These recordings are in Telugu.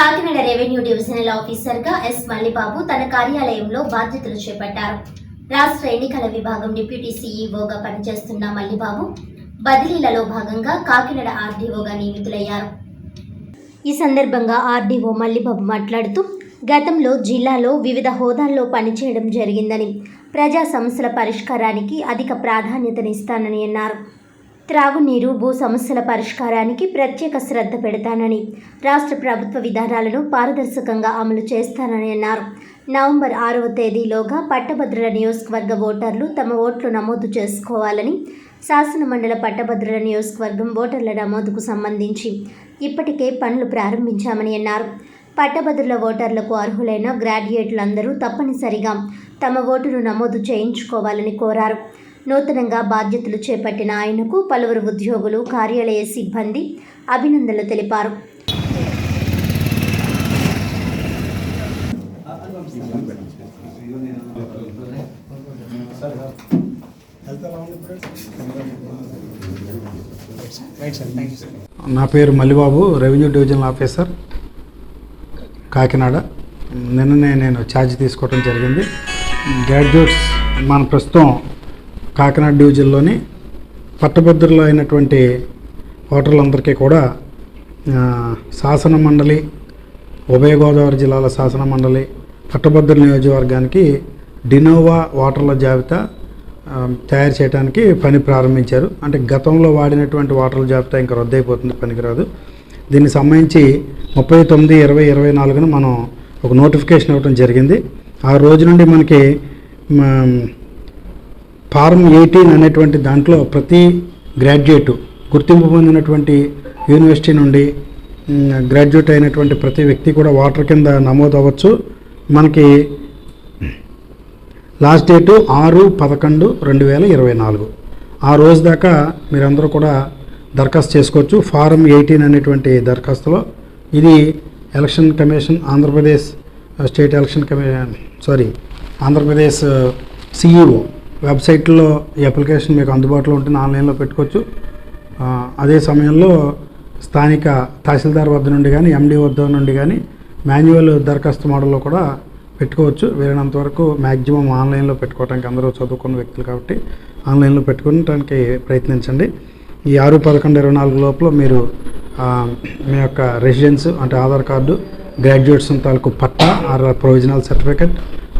కాకినాడ రెవెన్యూ డివిజనల్ ఆఫీసర్గా ఎస్ మల్లిబాబు తన కార్యాలయంలో బాధ్యతలు చేపట్టారు. రాష్ట్ర ఎన్నికల విభాగం డిప్యూటీ సీఈఓగా పనిచేస్తున్న మల్లిబాబు బదిలీలలో భాగంగా కాకినాడ ఆర్డీఓగా నియమితులయ్యారు. ఈ సందర్భంగా ఆర్డీఓ మల్లిబాబు మాట్లాడుతూ గతంలో జిల్లాలో వివిధ హోదాల్లో పనిచేయడం జరిగిందని ప్రజా సమస్యల పరిష్కారానికి అధిక ప్రాధాన్యతనిస్తానని అన్నారు. త్రాగునీరు భూ సమస్యల పరిష్కారానికి ప్రత్యేక శ్రద్ధ పెడతానని రాష్ట్ర ప్రభుత్వ విధానాలను పారదర్శకంగా అమలు చేస్తానని అన్నారు. నవంబర్ ఆరవ తేదీలోగా పట్టభద్రుల నియోజకవర్గ ఓటర్లు తమ ఓట్లు నమోదు చేసుకోవాలని శాసనమండల పట్టభద్రుల నియోజకవర్గం ఓటర్ల నమోదుకు సంబంధించి ఇప్పటికే పనులు ప్రారంభించామని అన్నారు. పట్టభద్రుల ఓటర్లకు అర్హులైన గ్రాడ్యుయేట్లందరూ తప్పనిసరిగా తమ ఓటును నమోదు చేయించుకోవాలని కోరారు. నూతనంగా బాధ్యతలు చేపట్టిన ఆయనకు పలువురు ఉద్యోగులు కార్యాలయ సిబ్బంది అభినందనలు తెలిపారు. నా పేరు Mallibabu revenue divisional officer Kakinada. నిన్ననే నేను ఛార్జ్ తీసుకోవడం జరిగింది. గ్రాడ్యుయేట్స్ మన ప్రస్తుతం కాకినాడ డివిజన్లోని పట్టభద్రులు అయినటువంటి ఓటర్లందరికీ కూడా శాసన మండలి ఉభయ గోదావరి జిల్లాల శాసన మండలి పట్టభద్రుల నియోజకవర్గానికి డినోవా ఓటర్ల జాబితా తయారు చేయడానికి పని ప్రారంభించారు. అంటే గతంలో వాడినటువంటి ఓటర్ల జాబితా ఇంకా రద్దయిపోతుంది పనికిరాదు. దీనికి సంబంధించి ముప్పై తొమ్మిది ఇరవై ఇరవై నాలుగున మనం ఒక నోటిఫికేషన్ ఇవ్వడం జరిగింది. ఆ రోజు నుండి మనకి ఫారం ఎయిటీన్ అనేటువంటి దాంట్లో ప్రతి గ్రాడ్యుయేటు గుర్తింపు పొందినటువంటి యూనివర్సిటీ నుండి గ్రాడ్యుయేట్ అయినటువంటి ప్రతి వ్యక్తి కూడా వాటర్ కింద నమోదు అవ్వచ్చు మనకి లాస్ట్ డేటు ఆరు పదకొండు రెండు వేల ఇరవై నాలుగు. ఆ రోజు దాకా మీరందరూ కూడా దరఖాస్తు చేసుకోవచ్చు. ఫారం ఎయిటీన్ అనేటువంటి దరఖాస్తులో ఇది election commission Andhra Pradesh state election commission sorry Andhra Pradesh CEO వెబ్సైట్లో ఈ అప్లికేషన్ మీకు అందుబాటులో ఉంటుంది ఆన్లైన్లో పెట్టుకోవచ్చు. అదే సమయంలో స్థానిక తహసీల్దార్ వద్ద నుండి కానీ ఎండీ వద్ద నుండి కానీ మాన్యువల్ దరఖాస్తు మోడల్లో కూడా పెట్టుకోవచ్చు. వీలైనంత వరకు మ్యాక్సిమం ఆన్లైన్లో పెట్టుకోవడానికి అందరూ చదువుకున్న వ్యక్తులు కాబట్టి ఆన్లైన్లో పెట్టుకోవడానికి ప్రయత్నించండి. ఈ ఆరు పదకొండు ఇరవై నాలుగు లోపల మీరు మీ యొక్క రెసిడెన్స్ అంటే ఆధార్ కార్డు గ్రాడ్యుయేట్స్ తాలూకు పట్టా ఆర్ ప్రొవిజనల్ సర్టిఫికెట్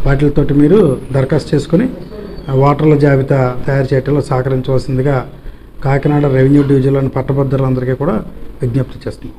వాటితోటి మీరు దరఖాస్తు చేసుకుని ఓటర్ల జాబితా తయారు చేయడంలో సహకరించవలసిందిగా కాకినాడ రెవెన్యూ డివిజన్లోని పట్టభద్రులందరికీ కూడా విజ్ఞప్తి చేస్తున్నాం.